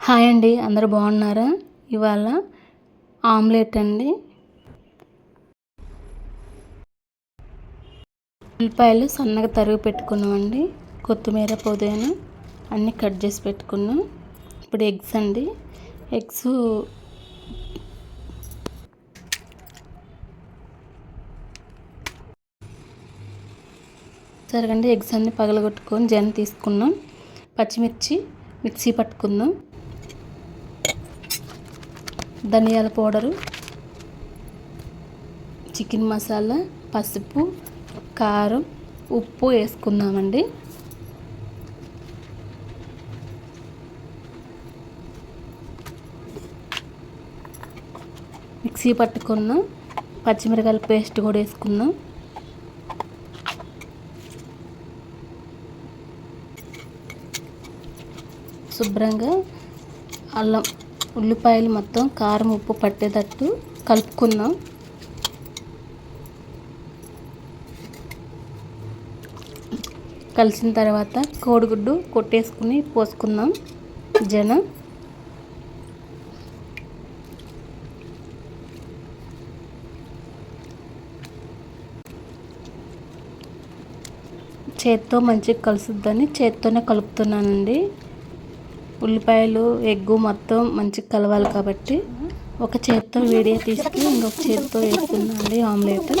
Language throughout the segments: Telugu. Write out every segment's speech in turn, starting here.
హాయ్ అండి అందరు బాగున్నారా? ఇవాళ ఆమ్లెట్ అండి. ఉల్లిపాయలు సన్నగా తరిగి పెట్టుకున్నామండి. కొత్తిమీర పుదీనా అన్నీ కట్ చేసి పెట్టుకున్నాం. ఇప్పుడు ఎగ్స్ అండి. ఎగ్స్ సరేగండి ఎగ్స్ అన్ని పగలగొట్టుకొని జన్ తీసుకున్నాం. పచ్చిమిర్చి మిక్సీ పట్టుకుందాం. ధనియాల పౌడరు చికెన్ మసాలా పసుపు కారం ఉప్పు వేసుకుందామండి. మిక్సీ పట్టుకున్నాం పచ్చిమిరకాయల పేస్ట్ కూడా వేసుకుందాం. శుభ్రంగా అల్లం ఉల్లిపాయలు మొత్తం కారం ఉప్పు పట్టేటట్టు కలుపుకుందాం. కలిసిన తర్వాత కోడిగుడ్డు కొట్టేసుకుని పోసుకుందాం జన. చేత్తో మంచిగా కలుసుద్దని చేత్తోనే కలుపుతున్నానండి. ఉల్లిపాయలు ఎగ్గు మొత్తం మంచిగా కలవాలి కాబట్టి ఒక చేత్తో వీడియో తీసుకుని ఇంకొక చేత్తో వేస్తున్నాండి ఆమ్లెట్.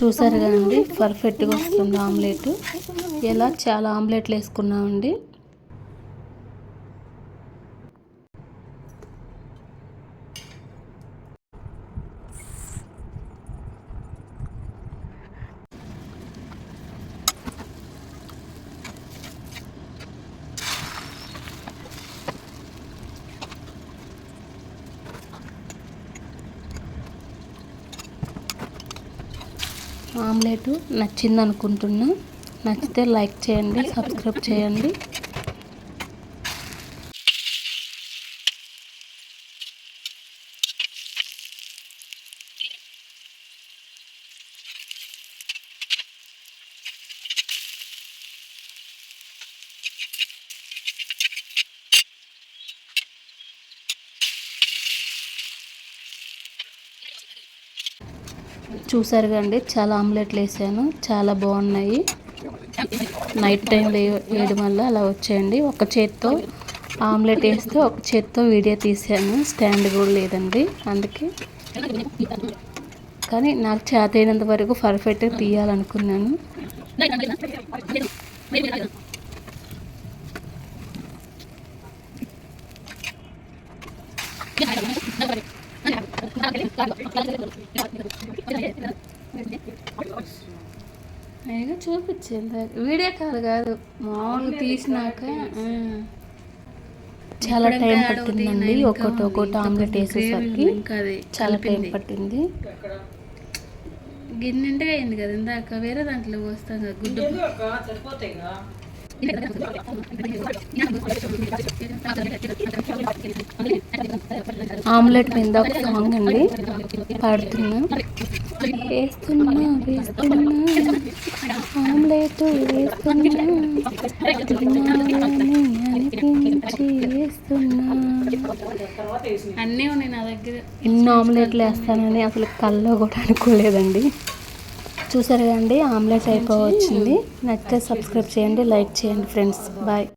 చూసారు కదండి పర్ఫెక్ట్గా వస్తుంది ఆమ్లెట్. ఇలా చాలా ఆమ్లెట్లు వేసుకున్నామండి. ఆమ్లెట్ నచ్చింది అనుకుంటున్నా నచ్చితే లైక్ చేయండి సబ్స్క్రైబ్ చేయండి. చూసారు కండి చాలా ఆమ్లెట్లు వేసాను చాలా బాగున్నాయి. నైట్ టైం వేయడం వల్ల అలా వచ్చాయండి. ఒక చేత్తో ఆమ్లెట్ వేస్తే ఒక చేత్తో వీడియో తీసాను స్టాండ్ కూడా లేదండి అందుకే. కానీ నాకు చేత అయినంత వరకు పర్ఫెక్ట్గా తీయాలనుకున్నాను. అయినా చూపించింది వీడియో కాల్ కాదు మామూలు తీసినాక చాలా టైం పట్టిందండి ఒకటి ఒకటి ఆమ్లెట్ వేసేసరికి చాలా టైం పట్టింది. గిన్నెంటే అయింది కదా ఇందాక వేరే దాంట్లో పోస్తాం కదా గుడ్డు. ఆమ్లెట్ మీద ఒక సాంగ్ అండి పాడుతున్నా. వేస్తున్నా వేస్తున్నా. ఆమ్లెట్ వేస్తున్నా. అనిపించి వేస్తున్నా. అన్నీ ఉన్నాయి నా దగ్గర. ఇన్ని ఆమ్లెట్లు వేస్తానని అసలు కల్లో కూడా అనుకోలేదండి. చూసారు కదండి ఆమ్లెట్ అయిపోవచ్చింది. నచ్చితే సబ్స్క్రైబ్ చేయండి లైక్ చేయండి ఫ్రెండ్స్. బాయ్.